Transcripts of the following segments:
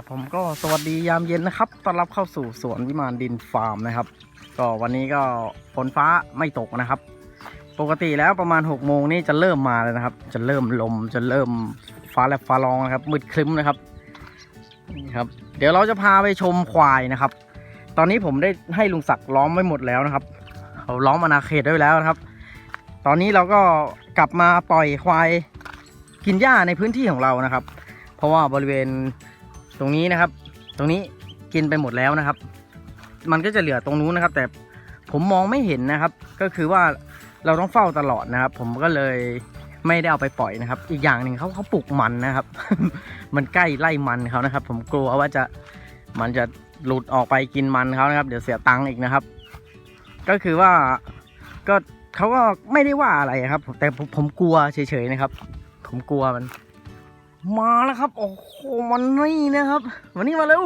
ครับผมก็สวัสดียามเย็นนะครับต้อนรับเข้าสู่สวนวิมานดินฟาร์มนะครับ ก็วันนี้ก็ฝนฟ้าไม่ตกนะครับ ปกติแล้วประมาณ6กโมงนี่จะเริ่มมาแล้วนะครับ จะเริ่มลมจะเริ่มฟ้าแลบฟ้าร้องนะครับมืดครึ้มนะครับนี่ครับ เดี๋ยวเราจะพาไปชมควายนะครับ ตอนนี้ผมได้ให้ลุงศักดิ์ล้อมไว้หมดแล้วนะครับเขาล้อมอาณาเขตไว้แล้วนะครับ ตอนนี้เราก็กลับมาปล่อยควายกินหญ้าในพื้นที่ของเรานะครับ เพราะว่าบริเวณ ตรงนี้นะครับ ตรงนี้กินไปหมดแล้วนะครับ มันก็จะเหลือตรงนู้นนะครับ แต่ผมมองไม่เห็นนะครับ ก็คือว่าเราต้องเฝ้าตลอดนะครับ ผมก็เลยไม่ได้เอาไปปล่อยนะครับ อีกอย่างหนึ่งเขาเขาปลูกมันนะครับ มันใกล้ไล่มันเขานะครับ ผมกลัวว่าจะมันจะหลุดออกไปกินมันเขานะครับ เดี๋ยวเสียตังค์อีกนะครับ ก็คือว่าก็เขาก็ไม่ได้ว่าอะไรครับ แต่ผมผมกลัวเฉยๆนะครับ ผมกลัวมัน มาแล้วครับ โอ้โหมันนี่นะครับวันนี้มาเร็ว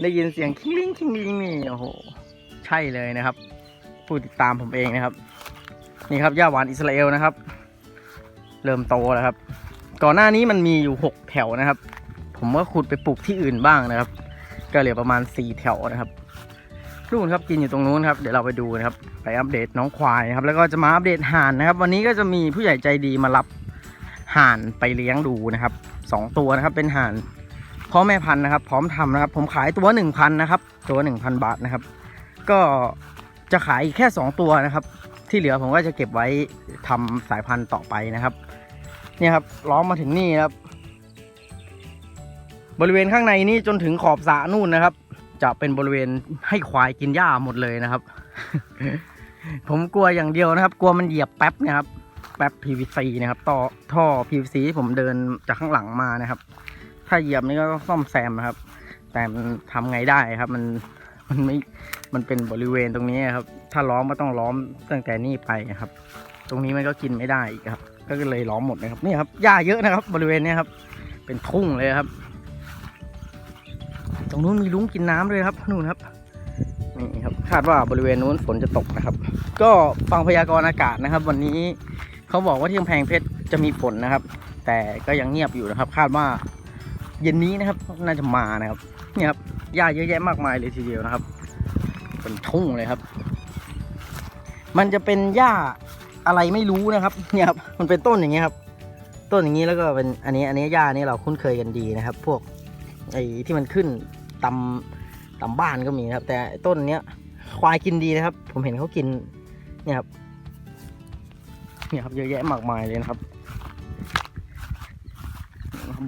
ได้ยินเสียงคิงลิงคิงลิงนี่โอ้โหใช่เลยนะครับ ผู้ติดตามผมเองนะครับ นี่ครับย่าหวานอิสราเอลนะครับ เริ่มโตแล้วครับ ก่อนหน้านี้มันมีอยู่หกแถวนะครับ ผมก็ขุดไปปลูกที่อื่นบ้างนะครับ ก็เหลือประมาณสี่แถวนะครับนู่นครับกินอยู่ตรงนู้นครับเดี๋ยวเราไปดูนะครับ ไปอัปเดตน้องควายนะครับ แล้วก็จะมาอัปเดตห่านนะครับ วันนี้ก็จะมีผู้ใหญ่ใจดีมารับ ห่านไปเลี้ยงดูนะครับสองตัวนะครับ เป็นห่านพ่อแม่พันธุ์นะครับ พร้อมทำนะครับ ผมขายตัวหนึ่งพันนะครับ ตัวหนึ่งพันบาทนะครับ ก็จะขายแค่สองตัวนะครับ ที่เหลือผมก็จะเก็บไว้ทำสายพันธุ์ต่อไปนะครับ เนี่ยครับล้อมมาถึงนี่ครับ บริเวณข้างในนี่จนถึงขอบสระนู่นนะครับ จะเป็นบริเวณให้ควายกินหญ้าหมดเลยนะครับ ผมกลัวอย่างเดียวนะครับ กลัวมันเหยียบแป๊บเนะครับ แป๊บ PVC นะครับต่อท่อ PVC ที่ผมเดินจากข้างหลังมานะครับ ถ้าเหยียบนี่ก็ต้องซ่อมแซมนะครับ แต่มันทำไงได้ครับ มันมันไม่มันเป็นบริเวณตรงนี้ครับ ถ้าล้อมก็ต้องล้อมตั้งแต่นี่ไปครับ ตรงนี้มันก็กินไม่ได้อีกครับ ก็เลยล้อมหมดนะครับนี่ครับหญ้าเยอะนะครับ บริเวณนี้ครับ เป็นทุ่งเลยครับ ตรงนู้นมีลุงกินน้ำเลยครับนู่นครับนี่ครับคาดว่าบริเวณนู้นฝนจะตกนะครับ ก็ฟังพยากรณ์อากาศนะครับ วันนี้ เขาบอกว่าที่กำแพงเพชรจะมีฝนนะครับ แต่ก็ยังเงียบอยู่นะครับ คาดว่าเย็นนี้นะครับ น่าจะมานะครับเนี่ยครับหญ้าเยอะแยะมากมายเลยทีเดียวนะครับเป็นทุ่งเลยครับ มันจะเป็นหญ้าอะไรไม่รู้นะครับ เนี่ยครับมันเป็นต้นอย่างเงี้ยครับ ต้นอย่างนี้แล้วก็เป็นอันนี้อันนี้หญ้านี่เราคุ้นเคยกันดีนะครับ พวกไอ้ที่มันขึ้นตำตำบ้านก็มีนะครับ แต่ต้นเนี้ยควายกินดีนะครับ ผมเห็นเขากินเนี่ยครับ เนี่ยครับเยอะแยะมากมายเลยนะครับ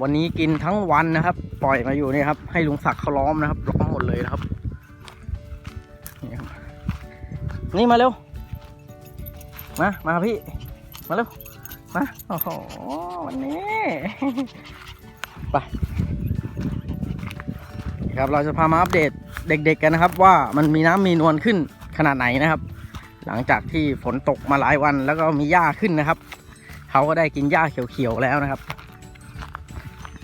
วันนี้กินทั้งวันนะครับ ปล่อยมาอยู่นี่ครับ ให้ลุงศักดิ์เขาล้อมนะครับล้อมหมดเลยนะครับนี่ครับนี่มาเร็วมามาพี่ มาเร็วมาโอ้โหวันนี้ไปครับเราจะพามาอัปเดตเด็ก ๆ กันนะครับ ว่ามันมีน้ำมีนวลขึ้นขนาดไหนนะครับ หลังจากที่ฝนตกมาหลายวันแล้วก็มีหญ้าขึ้นนะครับ เขาก็ได้กินหญ้าเขียวๆแล้วนะครับ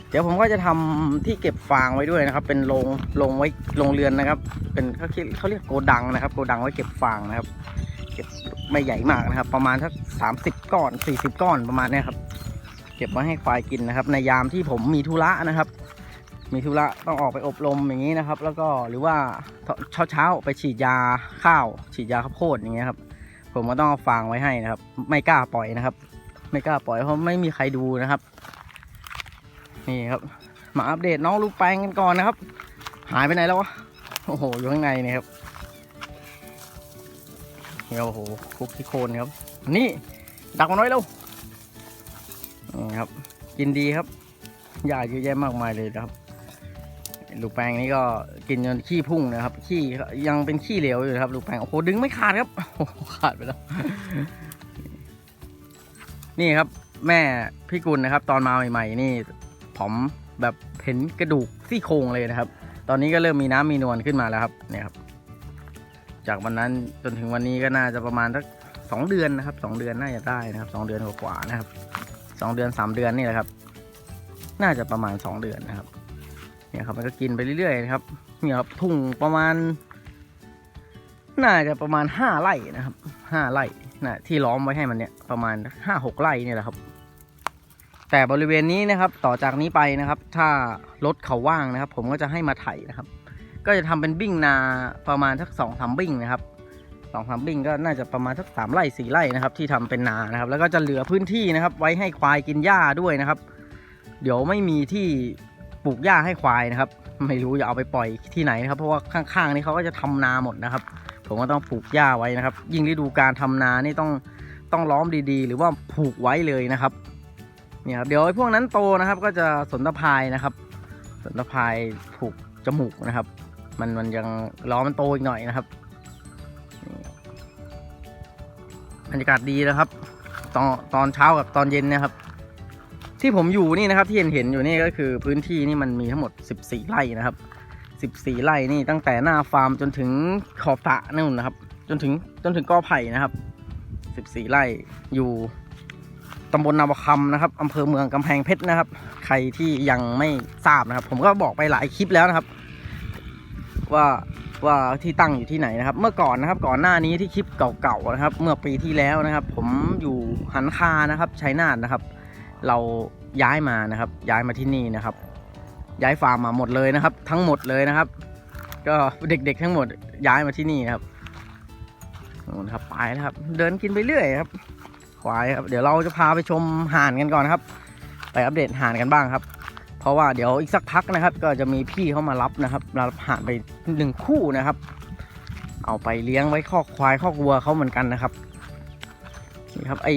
เดี๋ยวผมก็จะทำที่เก็บฟางไว้ด้วยนะครับ เป็นโรงโรงไว้โรงเรือนนะครับ เป็นเขาเขาเรียกโกดังนะครับ โกดังไว้เก็บฟางนะครับ เก็บไม่ใหญ่มากนะครับ ประมาณสักสามสิบก้อนสี่สิบก้อนประมาณนี้ครับ เก็บไว้ให้ควายกินนะครับ ในยามที่ผมมีธุระนะครับ มีธุระต้องออกไปอบรมอย่างนี้นะครับ แล้วก็หรือว่าเช้าเช้าๆไปฉีดยาข้าว ฉีดยาข้าวโพดอย่างเงี้ยครับ ผมก็ต้องเอาฟางไว้ให้นะครับ ไม่กล้าปล่อยนะครับ ไม่กล้าปล่อยเพราะไม่มีใครดูนะครับ นี่ครับ มาอัปเดตน้องลูกแปงกันก่อนนะครับ หายไปไหนแล้ววะโอ้โหอยู่ข้างในนี่ครับนี่ครับโอ้โหคุกที่โคนครับ นี่ดักมันไว้แล้วนี่ครับ กินดีครับหญ้าเยอะแยะมากมายเลยนะครับ ลูกแปงนี่ก็กินจนขี้พุ่งนะครับ ขี้ยังเป็นขี้เหลวอยู่ครับ ลูกแปงโอ้โหดึงไม่ขาดครับโอ้โหขาดไปแล้ว นี่ครับ แม่พี่กุลนะครับ ตอนมาใหม่ๆ นี่ผมแบบเห็นกระดูกซี่โครงเลยนะครับ ตอนนี้ก็เริ่มมีน้ำมีนวลขึ้นมาแล้วครับเนี่ยครับ จากวันนั้นจนถึงวันนี้ก็น่าจะประมาณสักสองเดือนนะครับสองเดือนน่าจะได้นะครับสองเดือนกว่าๆนะครับสองเดือนสามเดือนนี่แหละครับ น่าจะประมาณสองเดือนนะครับ เนี่ยครับมันก็กินไปเรื่อยๆนะครับเนี่ยครับทุ่งประมาณ น่าจะประมาณห้าไร่นะครับห้าไร่นะที่ล้อมไว้ให้มันเนี่ยประมาณห้าหกไร่เนี่ยแหละครับ แต่บริเวณนี้นะครับต่อจากนี้ไปนะครับ ถ้ารถเขาว่างนะครับ ผมก็จะให้มาไถนะครับ ก็จะทำเป็นบิ้งนาประมาณสักสองสามบิ้งนะครับสองสามบิ้งก็น่าจะประมาณสักสามไร่สี่ไร่นะครับ ที่ทำเป็นนานะครับ แล้วก็จะเหลือพื้นที่นะครับ ไว้ให้ควายกินหญ้าด้วยนะครับ เดี๋ยวไม่มีที่ ปลูกหญ้าให้ควายนะครับ ไม่รู้จะเอาไปปล่อยที่ไหนนะครับ เพราะว่าข้างๆนี้เขาก็จะทำนาหมดนะครับ ผมก็ต้องปลูกหญ้าไว้นะครับ ยิ่งฤดูการทำนานี่ต้องต้องล้อมดีๆ หรือว่าผูกไว้เลยนะครับเนี่ยครับเดี๋ยวไอ้พวกนั้นโตนะครับ ก็จะสนตะพายนะครับ สนตะพายผูกจมูกนะครับ มันมันยังล้อมันโตอีกหน่อยนะครับนี่บรรยากาศดีนะครับ ตอนตอนเช้ากับตอนเย็นนะครับ ที่ผมอยู่นี่นะครับที่เห็นเห็นอยู่นี่ก็คือพื้นที่นี่มันมีทั้งหมด 14 ไร่นะครับ 14 ไร่นี่ตั้งแต่หน้าฟาร์มจนถึงขอบสระนู่นนะครับ จนถึงจนถึงกอไผ่นะครับ 14 ไร่อยู่ตำบลนาบคำนะครับอำเภอเมืองกำแพงเพชรนะครับ ใครที่ยังไม่ทราบนะครับ ผมก็บอกไปหลายคลิปแล้วนะครับ ว่าว่าที่ตั้งอยู่ที่ไหนนะครับ เมื่อก่อนนะครับ ก่อนหน้านี้ที่คลิปเก่าๆนะครับ เมื่อปีที่แล้วนะครับ ผมอยู่หันคานะครับชัยนาทนะครับ เราย้ายมานะครับ ย้ายมาที่นี่นะครับ ย้ายฟาร์มมาหมดเลยนะครับ ทั้งหมดเลยนะครับ ก็เด็กๆทั้งหมดย้ายมาที่นี่ครับนู่นครับไปนะครับ เดินกินไปเรื่อยครับควายครับเดี๋ยวเราจะพาไปชมห่านกันก่อนครับ ไปอัปเดตห่านกันบ้างครับ เพราะว่าเดี๋ยวอีกสักพักนะครับ ก็จะมีพี่เขามารับนะครับรับห่านไปหนึ่งคู่นะครับ เอาไปเลี้ยงไว้คอกควายคอกวัวเขาเหมือนกันนะครับ นี่ครับไอ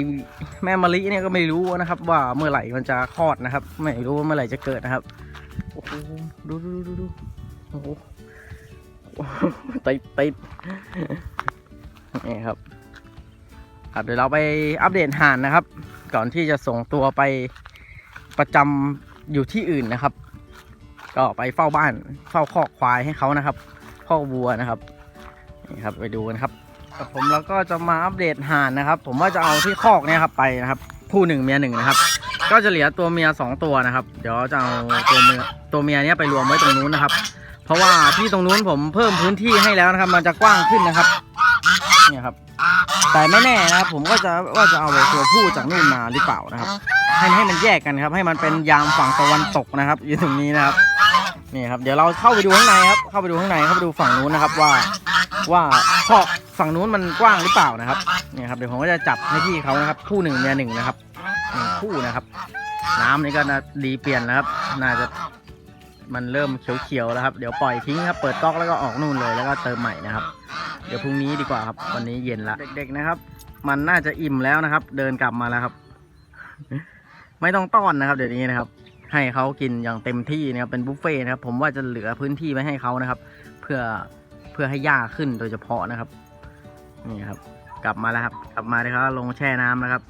แม่มะลิเนี่ยก็ไม่รู้นะครับ ว่าเมื่อไหร่มันจะคลอดนะครับ ไม่รู้ว่าเมื่อไหร่จะเกิดนะครับโอ้โหดูดูดูดูโอ้โหติดติดนี่ครับครับเดี๋ยวเราไปอัปเดตห่านนะครับ ก่อนที่จะส่งตัวไปประจำอยู่ที่อื่นนะครับ ก็ไปเฝ้าบ้าน เฝ้าคอกควายให้เขานะครับคอกวัวนะครับนี่ครับไปดูกันครับ กับผมแล้วก็จะมาอัปเดตห่านนะครับ ผมว่าจะเอาที่คอกเนี่ยครับไปนะครับผู้หนึ่งเมียหนึ่งนะครับ ก็จะเหลือตัวเมียสองตัวนะครับ เดี๋ยวจะเอาตัวเมียตัวเมียเนี้ยไปรวมไว้ตรงนู้นนะครับ เพราะว่าที่ตรงนู้นผมเพิ่มพื้นที่ให้แล้วนะครับ มันจะกว้างขึ้นนะครับเนี่ยครับ แต่ไม่แน่นะครับผมก็จะว่าจะเอาตัวผู้จากนู่นมาหรือเปล่านะครับ ให้ให้มันแยกกันครับ ให้มันเป็นยามฝั่งตะวันตกนะครับ อยู่ตรงนี้นะครับนี่ครับเดี๋ยวเราเข้าไปดูข้างในครับ เข้าไปดูข้างในเข้าไปดูฝั่งนู้นนะครับว่าว่าคอก ฝั่งนู้นมันกว้างหรือเปล่านะครับนี่ครับเดี๋ยวผมก็จะจับให้พี่เขานะครับคู่หนึ่งเมียหนึ่งนะครับหนึ่งคู่นะครับ น้ำนี่ก็นะดีเปลี่ยนแล้วครับ น่าจะมันเริ่มเขียวๆแล้วครับ เดี๋ยวปล่อยทิ้งครับเปิดก๊อกแล้วก็ออกนู่นเลยแล้วก็เติมใหม่นะครับ เดี๋ยวพรุ่งนี้ดีกว่าครับ วันนี้เย็นละเด็กๆนะครับ มันน่าจะอิ่มแล้วนะครับ เดินกลับมาแล้วครับ ไม่ต้องต้อนนะครับ เดี๋ยวนี้นะครับ ให้เขากินอย่างเต็มที่นะครับเป็นบุฟเฟ่ต์นะครับ ผมว่าจะเหลือพื้นที่ไว้ให้เขานะครับ เพื่อเพื่อให้หญ้าขึ้นโดยเฉพาะนะครับ นี่ครับ กลับมาแล้วครับ กลับมาเลยครับลงแช่น้ำนะครับ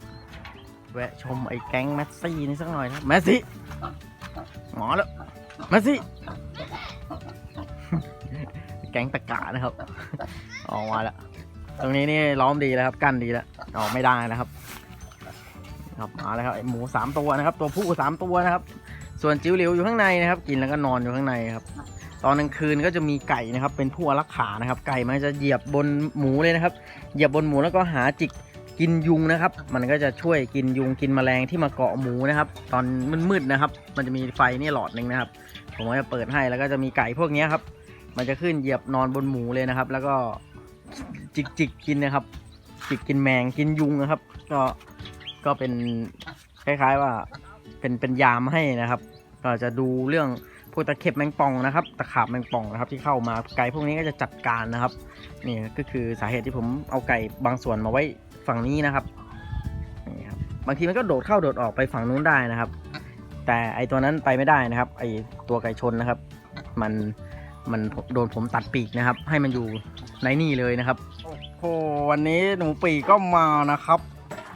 แวะชมไอ้แก๊งแมสซี่นี่สักหน่อยนะครับแมสซี่หมอแล้วแมสซี่แก๊งตะกานะครับ ออกมาแล้ว ตรงนี้นี่ล้อมดีแล้วครับ กั้นดีแล้วออกไม่ได้นะครับครับมาแล้วครับไอหมูสามตัวนะครับ ตัวผู้สามตัวนะครับ ส่วนจิ๋วเหลียวอยู่ข้างในนะครับ กินแล้วก็นอนอยู่ข้างในครับ ตอนกลางคืนก็จะมีไก่นะครับ เป็นผู้อารักขานะครับ ไก่มันจะเหยียบบนหมูเลยนะครับ เหยียบบนหมูแล้วก็หาจิกกินยุงนะครับ มันก็จะช่วยกินยุงกินแมลงที่มาเกาะหมูนะครับ ตอนมืดๆนะครับ มันจะมีไฟนี่หลอดหนึ่งนะครับ ผมก็จะเปิดให้แล้วก็จะมีไก่พวกนี้ครับ มันจะขึ้นเหยียบนอนบนหมูเลยนะครับ แล้วก็จิกจิกกินนะครับ จิกกินแมงกินยุงนะครับ ก็ก็เป็นคล้ายๆว่าเป็นเป็นยามให้นะครับ ก็จะดูเรื่อง วกตะเข็บแมงป่องนะครับตะขาบแมงป่องนะครับ ที่เข้ามาไก่พวกนี้ก็จะจัดการนะครับนี่ก็คือสาเหตุที่ผมเอาไก่บางส่วนมาไว้ฝั่งนี้นะครับนี่ครับบางทีมันก็โดดเข้าโดดออกไปฝั่งนู้นได้นะครับ แต่ไอตัวนั้นไปไม่ได้นะครับ ไอตัวไก่ชนนะครับ มันมันโดนผมตัดปีกนะครับ ให้มันอยู่ในนี่เลยนะครับโอ้โหวันนี้หนูปีกก็มานะครับ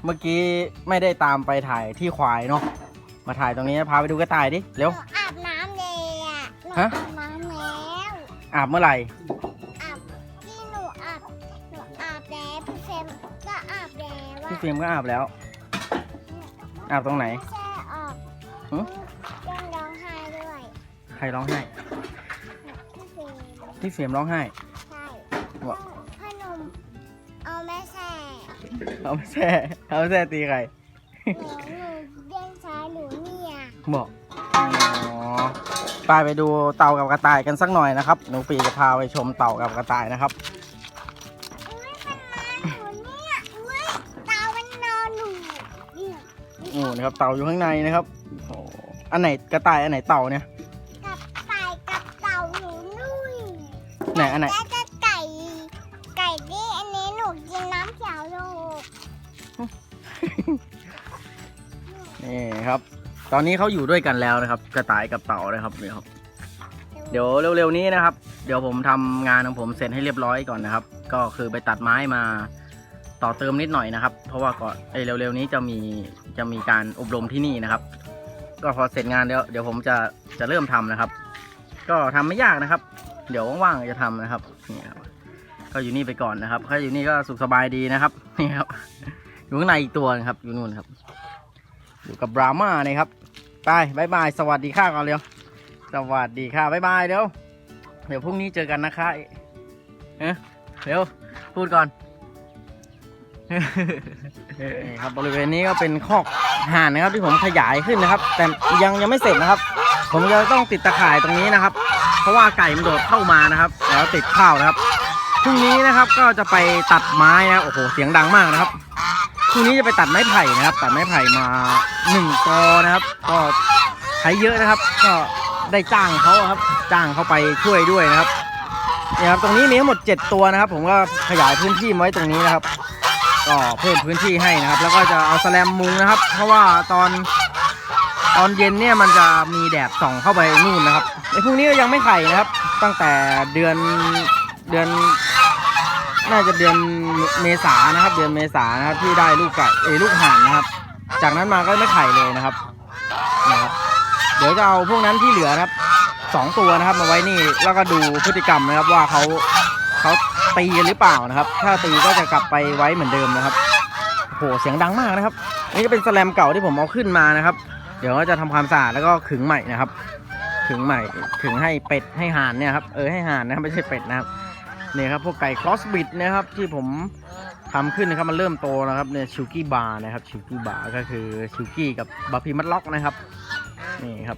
เมื่อกี้ไม่ได้ตามไปถ่ายที่ควายเนาะมาถ่ายตรงนี้พาไปดูกระต่ายดิเร็ว ฮะ อาบน้ำแล้วอาบเมื่อไหร่อาบที่หนูอาบหนูอาบแล้วพี่เฟรมก็อาบแล้วพี่อะฟิล์มก็อาบแล้ว อาบตรงไหน แช่ออกหึ ยังร้องไห้ด้วยใครร้องไห้พี่เฟรมพี่ฟิล์มร้องไห้ ใช่ว่าพ่อหนุ่มเอาแม่แช่เอาไม่แช่เอาไม่แช่ตีใครหนูหนูเด้งซ้ายหนูบอกอ๋อ ไปไปดูเต่ากับกระต่ายกันสักหน่อยนะครับ หนูปีจะพาไปชมเต่ากับกระต่ายนะครับเนี่ยอุ้ยตามันนอนหนูเนี่ยนู่นนะครับเต่าอยู่ข้างในนะครับโอ้อันไหนกระต่ายอันไหนเต่าเนี่ยกับไก่กับเต่าหนูนุ่ยไหนอันไหนแล้วก็ไก่ไก่ที่อันนี้หนูกินน้ำเขียวลูกนี่ครับ ตอนนี้เขาอยู่ด้วยกันแล้วนะครับ กระต่ายกับเต่านะครับเนี่ครับ เดี๋ยวเร็วๆนี้นะครับ เดี๋ยวผมทำงานของผมเสร็จให้เรียบร้อยก่อนนะครับ ก็คือไปตัดไม้มาต่อเติมนิดหน่อยนะครับ เพราะว่าก่อนไอเร็วๆนี้จะมีจะมีการอบรมที่นี่นะครับ ก็พอเสร็จงานเดี๋ยวเดี๋ยวผมจะจะเริ่มทำนะครับ ก็ทำไม่ยากนะครับ เดี๋ยวว่างๆจะทำนะครับนี่ครับก็อยู่นี่ไปก่อนนะครับถ้าอยู่นี่ก็สุขสบายดีนะครับนี่ครับอยู่ข้างในอีกตัวนะครับอยู่นู่นครับ อยู่กับบราม่านะครับ ไปบายบาย สวัสดีค่ะก่อนเร็ว สวัสดีค่ะบายบายเดี๋ยวเดี๋ยวพรุ่งนี้เจอกันนะคะเอ๊ะเดี๋ยวพูดก่อนนี่ครับบริเวณนี้ก็เป็นคอกห่านนะครับที่ผมขยายขึ้นนะครับ แต่ยังยังไม่เสร็จนะครับ ผมจะต้องติดตะข่ายตรงนี้นะครับ เพราะว่าไก่มันโดดเข้ามานะครับ แล้วติดข้าวนะครับพรุ่งนี้นะครับก็จะไปตัดไม้นะโอ้โหเสียงดังมากนะครับ พรุ่งนี้จะไปตัดไม้ไผ่นะครับ ตัดไม้ไผ่มาหนึ่งกอนะครับ ก็ใช้เยอะนะครับ ก็ได้จ้างเขาครับ จ้างเขาไปช่วยด้วยนะครับเนี่ยครับตรงนี้มีทั้งหมด 7 ตัวนะครับ ผมก็ขยายพื้นที่ไว้ตรงนี้นะครับ ก็เพิ่มพื้นที่ให้นะครับ แล้วก็จะเอาแสแลมมุงนะครับ เพราะว่าตอนตอนเย็นเนี่ยมันจะมีแดดส่องเข้าไปนู่นนะครับในพรุ่งนี้ก็ยังไม่ไข่นะครับ ตั้งแต่เดือนเดือน น่าจะเดือนเมษานะครับ เดือนเมษานะครับที่ได้ลูกไก่เอลูกห่านนะครับ จากนั้นมาก็ไม่ไข่เลยนะครับนะครับ เดี๋ยวจะเอาพวกนั้นที่เหลือนะครับสองตัวนะครับมาไว้นี่แล้วก็ดูพฤติกรรมนะครับว่าเขาเขาตีกันหรือเปล่านะครับ ถ้าตีก็จะกลับไปไว้เหมือนเดิมนะครับโหเสียงดังมากนะครับ นี่ก็เป็นแสแลมเก่าที่ผมเอาขึ้นมานะครับ เดี๋ยวก็จะทำความสะอาดแล้วก็ขึงใหม่นะครับ ขึงใหม่ขึงให้เป็ดให้ห่านเนี่ยครับเออให้ห่านนะครับไม่ใช่เป็ดนะครับ เนี่ยครับพวกไก่ครอสบิดนะครับที่ผมทำขึ้นนะครับมันเริ่มโตนะครับเนี่ยชิวกี้บาร์นะครับชิวกี้บาร์ก็คือชิวกี้กับบาพีมัดล็อกนะครับนี่ครับ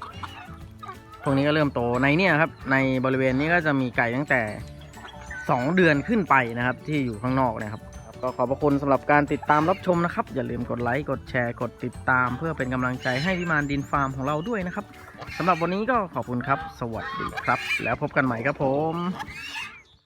พวกนี้ก็เริ่มโตในเนี่ยครับในบริเวณนี้ก็จะมีไก่ตั้งแต่ 2 เดือนขึ้นไปนะครับที่อยู่ข้างนอกนะครับก็ขอบพระคุณสำหรับการติดตามรับชมนะครับ อย่าลืมกดไลค์กดแชร์กดติดตาม เพื่อเป็นกำลังใจให้วิมานดินฟาร์มของเราด้วยนะครับสำหรับวันนี้ก็ขอบคุณครับ สวัสดีครับ แล้วพบกันใหม่ครับผม